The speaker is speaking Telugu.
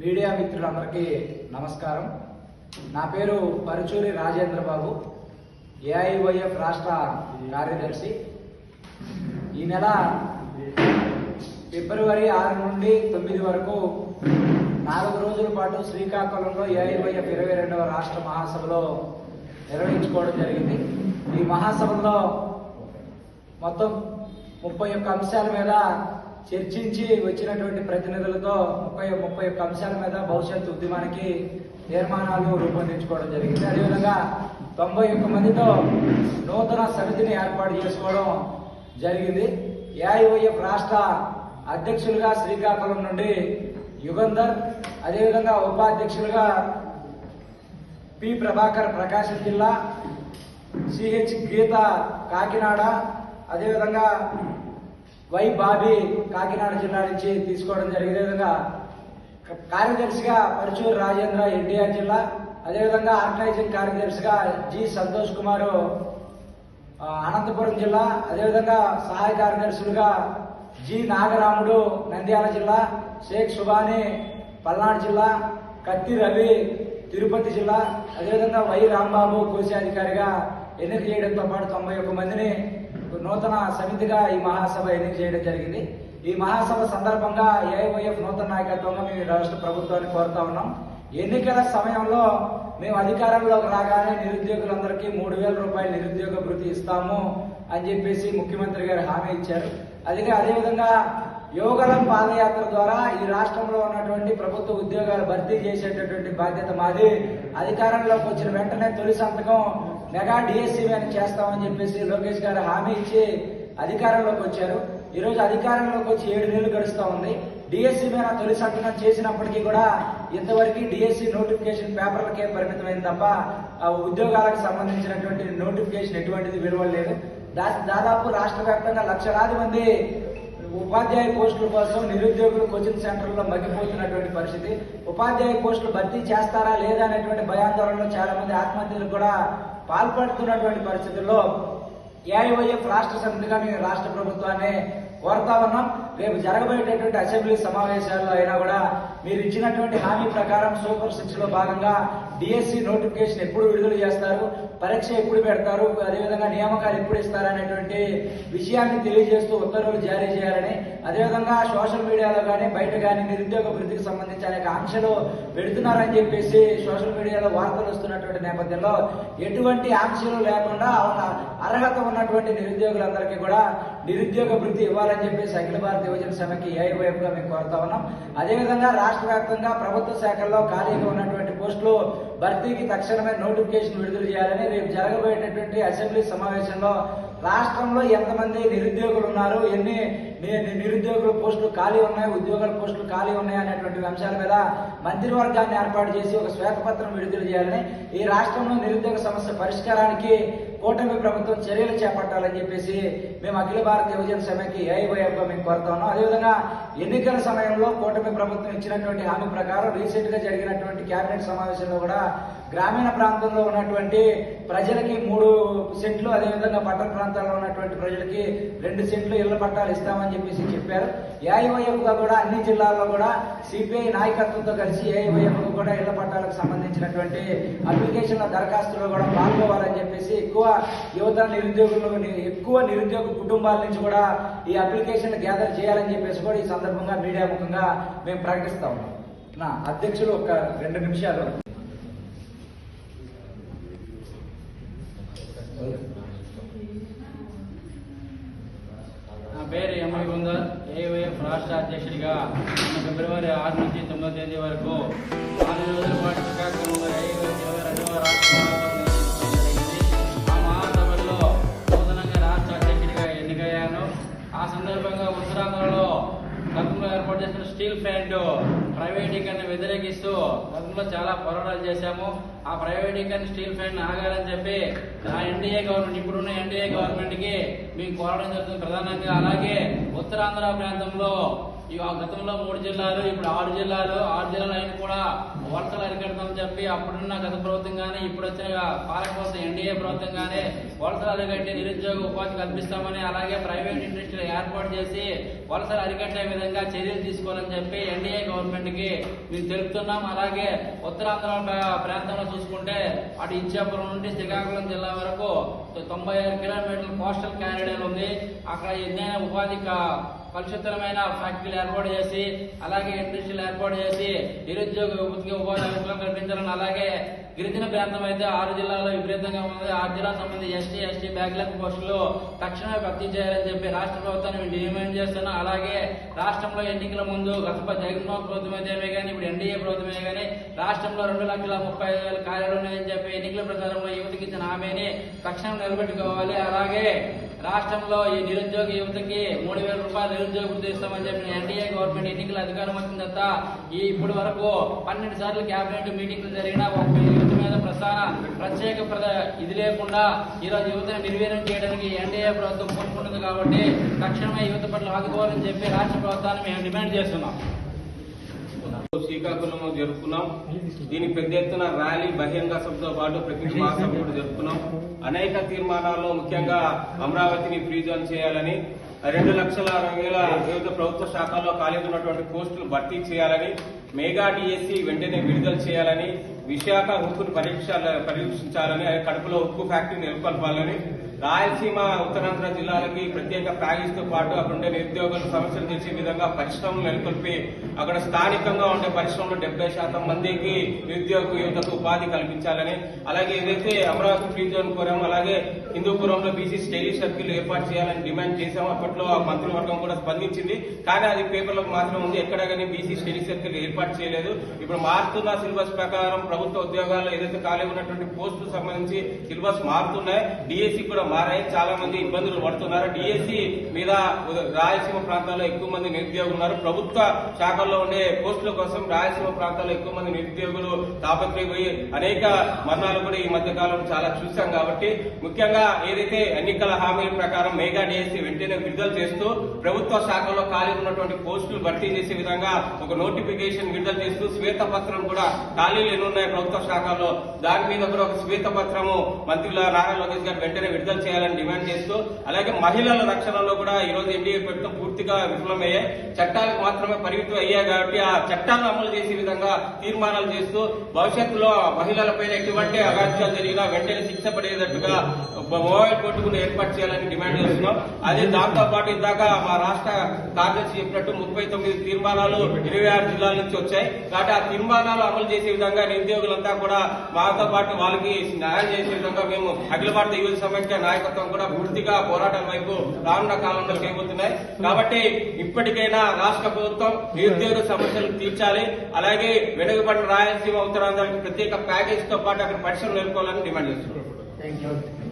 మీడియా మిత్రులందరికీ నమస్కారం. నా పేరు పరుచూరి రాజేంద్ర బాబు ఏఐవైఎఫ్ రాష్ట్ర కార్యదర్శి. ఈ నెల ఫిబ్రవరి ఆరు నుండి తొమ్మిది వరకు నాలుగు రోజుల పాటు శ్రీకాకుళంలో ఏఐవైఎఫ్ ఇరవై రెండవ రాష్ట్ర మహాసభలో నిర్వహించుకోవడం జరిగింది. ఈ మహాసభలో మొత్తం ముప్పై ఒక్క అంశాల మీద చర్చించి వచ్చినటువంటి ప్రతినిధులతో ముప్పై ముప్పై ఒక్క అంశాల మీద భవిష్యత్తు ఉద్యమానికి తీర్మానాలు రూపొందించుకోవడం జరిగింది. అదేవిధంగా తొంభై ఒక్క మందితో నూతన సమితిని ఏర్పాటు చేసుకోవడం జరిగింది. ఏఐఓఎఫ్ రాష్ట్ర అధ్యక్షులుగా శ్రీకాకుళం నుండి యుగంధర్ అదేవిధంగా ఉపాధ్యక్షులుగా పి ప్రభాకర్ ప్రకాశం జిల్లా సిహెచ్ గీత కాకినాడ అదేవిధంగా వై బాబీ కాకినాడ జిల్లా నుంచి తీసుకోవడం జరిగే విధంగా కార్యదర్శిగా పరచూరు రాజేంద్ర ఎన్టీఆర్ జిల్లా అదేవిధంగా ఆర్గనైజింగ్ కార్యదర్శిగా జి సంతోష్ కుమారు అనంతపురం జిల్లా అదేవిధంగా సహాయ కార్యదర్శులుగా జి నాగరాముడు నంద్యాల జిల్లా షేక్ సుబాని పల్నాడు జిల్లా కత్తి రవి తిరుపతి జిల్లా అదేవిధంగా వై రాంబాబు కోశాధికారిగా ఎన్నిక చేయడంతో పాటు తొంభై ఒక్క మందిని నూతన సమితిగా ఈ మహాసభ ఎన్నిక చేయడం జరిగింది. ఈ మహాసభ సందర్భంగా ఏఐవైఎఫ్ నూతన నాయకత్వంగా మేము రాష్ట్ర ప్రభుత్వాన్ని కోరుతా ఉన్నాం. ఎన్నికల సమయంలో మేము అధికారంలోకి రాగానే నిరుద్యోగులందరికీ మూడు వేల రూపాయల నిరుద్యోగ భృతి ఇస్తాము అని చెప్పేసి ముఖ్యమంత్రి గారు హామీ ఇచ్చారు. అదే అదేవిధంగా యోగలం పాదయాత్ర ద్వారా ఈ రాష్ట్రంలో ఉన్నటువంటి ప్రభుత్వ ఉద్యోగాలు భర్తీ చేసేటటువంటి బాధ్యత మాది. అధికారంలోకి వచ్చిన వెంటనే తొలి సంతకం మెగా డిఎస్సీ అని చేస్తామని చెప్పేసి లోకేష్ గారు హామీ ఇచ్చి అధికారంలోకి వచ్చారు. ఈరోజు అధికారంలోకి వచ్చి ఏడు నెలలు గడుస్తూ ఉంది. డిఎస్సీ మీద తొలి సంతకం చేసినప్పటికీ కూడా ఇంతవరకు డిఎస్సీ నోటిఫికేషన్ పేపర్లకే పరిమితమైంది తప్ప ఆ ఉద్యోగాలకు సంబంధించినటువంటి నోటిఫికేషన్ ఎటువంటిది విలువలేదు దా- దాదాపు రాష్ట్ర వ్యాప్తంగా లక్షలాది మంది ఉపాధ్యాయ పోస్టుల కోసం నిరుద్యోగులు కోచింగ్ సెంటర్లో మగ్గిపోతున్నటువంటి పరిస్థితి. ఉపాధ్యాయ పోస్టులు భర్తీ చేస్తారా లేదా అనేటువంటి భయాందోళనలో చాలా మంది ఆత్మహత్యలు కూడా పాల్పడుతున్నటువంటి పరిస్థితుల్లో ఏఐవైఎఫ్ రాష్ట్ర సమితిగా మేము రాష్ట్ర ప్రభుత్వాన్ని కోరుతా ఉన్నాం. రేపు జరగబోయేటటువంటి అసెంబ్లీ సమావేశాల్లో అయినా కూడా మీరు ఇచ్చినటువంటి హామీ ప్రకారం సూపర్ సిక్స్లో భాగంగా డిఎస్సి నోటిఫికేషన్ ఎప్పుడు విడుదల చేస్తారు పరీక్ష ఎప్పుడు పెడతారు అదేవిధంగా నియామకాలు ఎప్పుడు ఇస్తారు అనేటువంటి విషయాన్ని తెలియజేస్తూ ఉత్తర్వులు జారీ చేయాలని అదేవిధంగా సోషల్ మీడియాలో కానీ బయట కానీ నిరుద్యోగ వృద్ధికి సంబంధించి అనేక ఆంక్షలు పెడుతున్నారని చెప్పేసి సోషల్ మీడియాలో వార్తలు వస్తున్నటువంటి నేపథ్యంలో ఎటువంటి ఆంక్షలు లేకుండా అర్హత ఉన్నటువంటి నిరుద్యోగులందరికీ కూడా నిరుద్యోగ వృత్తి ఇవ్వాలని చెప్పేసి అఖిల భారత యువజన సభకి ఏఐ గా మేము కోరుతా ఉన్నాం. అదేవిధంగా రాష్ట్ర వ్యాప్తంగా ప్రభుత్వ శాఖల్లో ఖాళీగా ఉన్నటువంటి పోస్టులు భర్తీకి తక్షణమే నోటిఫికేషన్ విడుదల చేయాలని రేపు జరగబోయేటటువంటి అసెంబ్లీ సమావేశంలో రాష్ట్రంలో ఎంతమంది నిరుద్యోగులు ఉన్నారు ఎన్ని నిరుద్యోగుల పోస్టులు ఖాళీ ఉన్నాయి ఉద్యోగాల పోస్టులు ఖాళీ ఉన్నాయి అనేటువంటి అంశాల మీద మంత్రివర్గాన్ని ఏర్పాటు చేసి ఒక శ్వేతపత్రం విడుదల చేయాలని ఈ రాష్ట్రంలో నిరుద్యోగ సమస్య పరిష్కారానికి కూటమి ప్రభుత్వం చర్యలు చేపట్టాలని చెప్పేసి మేము అఖిల భారత యువజన సభకి ఏఐవైఎఫ్ మేము కోరుతా ఉన్నాం. అదేవిధంగా ఎన్నికల సమయంలో కూటమి ప్రభుత్వం ఇచ్చినటువంటి హామీ ప్రకారం రీసెంట్గా జరిగినటువంటి కేబినెట్ సమావేశంలో కూడా గ్రామీణ ప్రాంతంలో ఉన్నటువంటి ప్రజలకి మూడు సెంట్లు అదేవిధంగా పట్టణ ప్రాంతాల్లో ఉన్నటువంటి ప్రజలకి రెండు సెంట్లు ఇళ్ళ పట్టాలు ఇస్తామని చెప్పేసి చెప్పారు. ఏఐవైఎఫ్గా కూడా అన్ని జిల్లాల్లో కూడా సిపిఐ నాయకత్వంతో కలిసి ఏఐవైఎఫ్ కూడా ఇళ్ళ పట్టాలకు సంబంధించినటువంటి అప్లికేషన్ల దరఖాస్తులో కూడా పాల్గొవాలని చెప్పేసి ఎక్కువ యువత నిరుద్యోగులు ఎక్కువ నిరుద్యోగ కుటుంబాల నుంచి కూడా ఈ అప్లికేషన్ గ్యాదర్ చేయాలని చెప్పేసి కూడా ఈ సందర్భంగా మీడియా ముఖంగా మేము ప్రకటిస్తా ఉన్నాం. నా అధ్యక్షులు ఒక రెండు నిమిషాలు. నా పేరు ఎంఐ గుందర్ ఏవైఎఫ్ రాష్ట్ర అధ్యక్షుడిగా ఫిబ్రవరి ఆరు నుంచి తొమ్మిదో తేదీ వరకు నాలుగు రోజుల పాటు శ్రీకాకుళంలో ఏవైఎఫ్ ఇరవై రెండవ రాష్ట్ర ఆ మహాసభలో నూతనంగా రాష్ట్ర అధ్యక్షుడిగా ఎన్నికయ్యాను. ఆ సందర్భంగా ఉత్తరాంధ్రలో గతంలో ఏర్పాటు చేసిన స్టీల్ ప్లాంట్ ప్రైవేటీకరణ వ్యతిరేకిస్తూ గతంలో చాలా పోరాటాలు చేశాము. ఆ ప్రైవేటీకరణ స్టీల్ ప్లాంట్ ఆగాలని చెప్పి ఆ ఎన్డీఏ గవర్నమెంట్ ఇప్పుడున్న ఎన్డీఏ గవర్నమెంట్కి మేము కోరడం జరుగుతుంది ప్రధానంగా అలాగే ఉత్తరాంధ్ర ప్రాంతంలో ఈ ఆ గతంలో మూడు జిల్లాలు ఇప్పుడు ఆరు జిల్లాలు ఆరు జిల్లాలు అయిన కూడా వలసలు అరికడతామని చెప్పి అప్పుడున్న గత ప్రభుత్వం కానీ ఇప్పుడు వచ్చిన పాలక ప్రభుత్వం ఎన్డీఏ ప్రభుత్వం కానీ వలసలు అరికట్టి నిరుద్యోగ ఉపాధి కల్పిస్తామని అలాగే ప్రైవేట్ ఇండస్ట్రీలు ఏర్పాటు చేసి వలసలు అరికట్టే విధంగా చర్యలు తీసుకోవాలని చెప్పి ఎన్డీఏ గవర్నమెంట్కి మేము తెలుపుతున్నాం. అలాగే ఉత్తరాంధ్ర ప్రాంతంలో చూసుకుంటే అటు ఇచ్చాపురం నుండి శ్రీకాకుళం జిల్లా వరకు తొంభై ఆరు కిలోమీటర్ల కోస్టల్ క్యారిడర్ ఉంది. అక్కడ ఎన్నైనా ఉపాధి కలుషితమైన ఫ్యాక్టరీలు ఏర్పాటు చేసి అలాగే ఇండస్ట్రీలు ఏర్పాటు చేసి నిరుద్యోగ ఉపాధి కల్పించాలని అలాగే గిరిజన ప్రాంతం అయితే ఆరు జిల్లాలో విపరీతంగా ఉంది ఆరు జిల్లా సంబంధించి ఎస్టీ ఎస్టీ బ్యాక్లాగ్ పోస్టులు తక్షణమే భర్తీ చేయాలని చెప్పి రాష్ట్ర ప్రభుత్వాన్ని డిమాండ్ చేస్తున్నాం. అలాగే రాష్ట్రంలో ఎన్నికల ముందు గత జగన్మోహన్ ప్రభుత్వం అయితే కానీ ఇప్పుడు ఎన్డీఏ ప్రభుత్వమే కానీ రాష్ట్రంలో రెండు లక్షల ముప్పై ఐదు వేల కార్యాలు ఉన్నాయని చెప్పి ఎన్నికల ప్రచారంలో యువతకి ఇచ్చిన హామీని తక్షణం నిలబెట్టుకోవాలి. అలాగే రాష్ట్రంలో ఈ నిరుద్యోగ యువతకి మూడు వేల రూపాయలు నిరుద్యోగ ఉద్దేశమని ఇస్తామని చెప్పిన ఎన్డీఏ గవర్నమెంట్ ఎన్నికల అధికారం వచ్చిన తర్వాత ఈ ఇప్పటి వరకు పన్నెండు సార్లు కేబినెట్ మీటింగ్లు జరిగినా ఒక యువత మీద ప్రసార ప్రత్యేక ఇది లేకుండా ఈరోజు యువతను నిర్వీర్యం చేయడానికి ఎన్డీఏ ప్రభుత్వం కోరుకుంటుంది కాబట్టి తక్షణమే యువత పట్ల ఆదుకోవాలని చెప్పి రాష్ట్ర ప్రభుత్వాన్ని మేము డిమాండ్ చేస్తున్నాం. శ్రీకాకుళం జరుపుకున్నాం. దీనికి పెద్ద ఎత్తున ర్యాలీ బహిరంగ సభతో పాటు ప్రతి మహాసభ కూడా జరుపుకున్నాం. అనేక తీర్మానాల్లో ముఖ్యంగా అమరావతిని ఫ్రీ జోన్ చేయాలని రెండు లక్షల అరవై వేల వివిధ ప్రభుత్వ శాఖల్లో ఖాళీ ఉన్నటువంటి పోస్టులు భర్తీ చేయాలని మెగా డిఎస్సి వెంటనే విడుదల చేయాలని విశాఖ ఉక్కును పరీక్ష పరీక్షించాలని కడుపులో ఉక్కు ఫ్యాక్టరీ నెలకొల్పాలని రాయలసీమ ఉత్తరాంధ్ర జిల్లాలకి ప్రత్యేక ప్యాకేజ్తో పాటు అక్కడ ఉండే నిరుద్యోగుల సమస్యలు తీర్చే విధంగా పరిశ్రమలు నెలకొల్పి అక్కడ స్థానికంగా ఉండే పరిశ్రమలో డెబ్బై శాతం మందికి నిరుద్యోగ యువతకు ఉపాధి కల్పించాలని అలాగే ఏదైతే అమరావతి ఫ్రీ జోన్ అలాగే హిందూపురంలో బీసీ స్టడీ సర్కిల్ ఏర్పాటు చేయాలని డిమాండ్ చేశాము అప్పట్లో ఆ మంత్రివర్గం కూడా స్పందించింది. కానీ అది పేపర్లకు మాత్రం ఉంది ఎక్కడ కానీ బీసీ స్టడీ సర్కిల్ ఏర్పాటు చేయలేదు. ఇప్పుడు మారుతున్న సిలబస్ ప్రకారం ప్రభుత్వ ఉద్యోగాల్లో ఏదైతే ఖాళీ ఉన్నటువంటి పోస్టులకు సంబంధించి సిలబస్ మారుతున్నాయి. డిఎస్సి కూడా మారాయి. చాలా మంది ఇబ్బందులు పడుతున్నారు. డిఎస్సి మీద రాయలసీమ ప్రాంతాల్లో ఎక్కువ మంది నిరుద్యోగులు ఉన్నారు. ప్రభుత్వ శాఖల్లో ఉండే పోస్టుల కోసం రాయలసీమ ప్రాంతాల్లో ఎక్కువ మంది నిరుద్యోగులు తాపత్రయపోయి అనేక మరణాలు కూడా ఈ మధ్య కాలం చాలా చూశాం కాబట్టి ముఖ్యంగా ఏదైతే ఎన్నికల హామీల ప్రకారం మెగా డిఎస్సి వెంటనే విడుదల చేస్తూ ప్రభుత్వ శాఖలో ఖాళీ ఉన్నటువంటి పోస్టులు భర్తీ చేసే విధంగా ఒక నోటిఫికేషన్ విడుదల చేస్తూ శ్వేతపత్రం కూడా ఖాళీలు ఎన్నున్నాయి ప్రభుత్వ శాఖల్లో. దాని మీద కూడా ఒక శ్వేతపత్రము మంత్రుల నారా లోకేష్ గారు వెంటనే విడుదల చేయాలని డిమాండ్ చేస్తూ అలాగే మహిళల రక్షణలో కూడా ఈ రోజు ఎన్డీఏ ప్రభుత్వం పూర్తిగా విఫలమయ్యాయి. చట్టాలకు మాత్రమే పరిమితం అయ్యాయి కాబట్టి ఆ చట్టాలను అమలు చేసే విధంగా తీర్మానాలు చేస్తూ భవిష్యత్తులో మహిళలపైన ఎటువంటి అగాధ్యాలు జరిగినా వెంటనే శిక్ష పడేటట్టుగా మొబైల్ కోర్టు కూడా ఏర్పాటు చేయాలని డిమాండ్ చేస్తున్నాం. అదే దాంతో పాటు ఇందాక మా రాష్ట్ర కార్యదర్శి చెప్పినట్టు ముప్పై తొమ్మిది తీర్మానాలు ఇరవై ఆరు జిల్లాల నుంచి వచ్చాయి. కాబట్టి ఆ తీర్మానాలు అమలు చేసే విధంగా నిరుద్యోగులంతా కూడా మాతో పాటు వాళ్ళకి న్యాయం చేసే విధంగా మేము అఖిల భారత యువత సమైక్య నాయకత్వం కూడా పూర్తిగా పోరాటం వైపు రానున్న కాలంలో చేయబోతున్నాయి కాబట్టి ఇప్పటికైనా రాష్ట్ర ప్రభుత్వం నిరుద్యోగ సమస్యలు తీర్చాలి. అలాగే వెనుకబడిన రాయలసీమ ఉత్తరాంధ్రానికి ప్రత్యేక ప్యాకేజ్తో పాటు అక్కడ పరిశ్రమలు నెలకొల్పాలని డిమాండ్ చేస్తున్నారు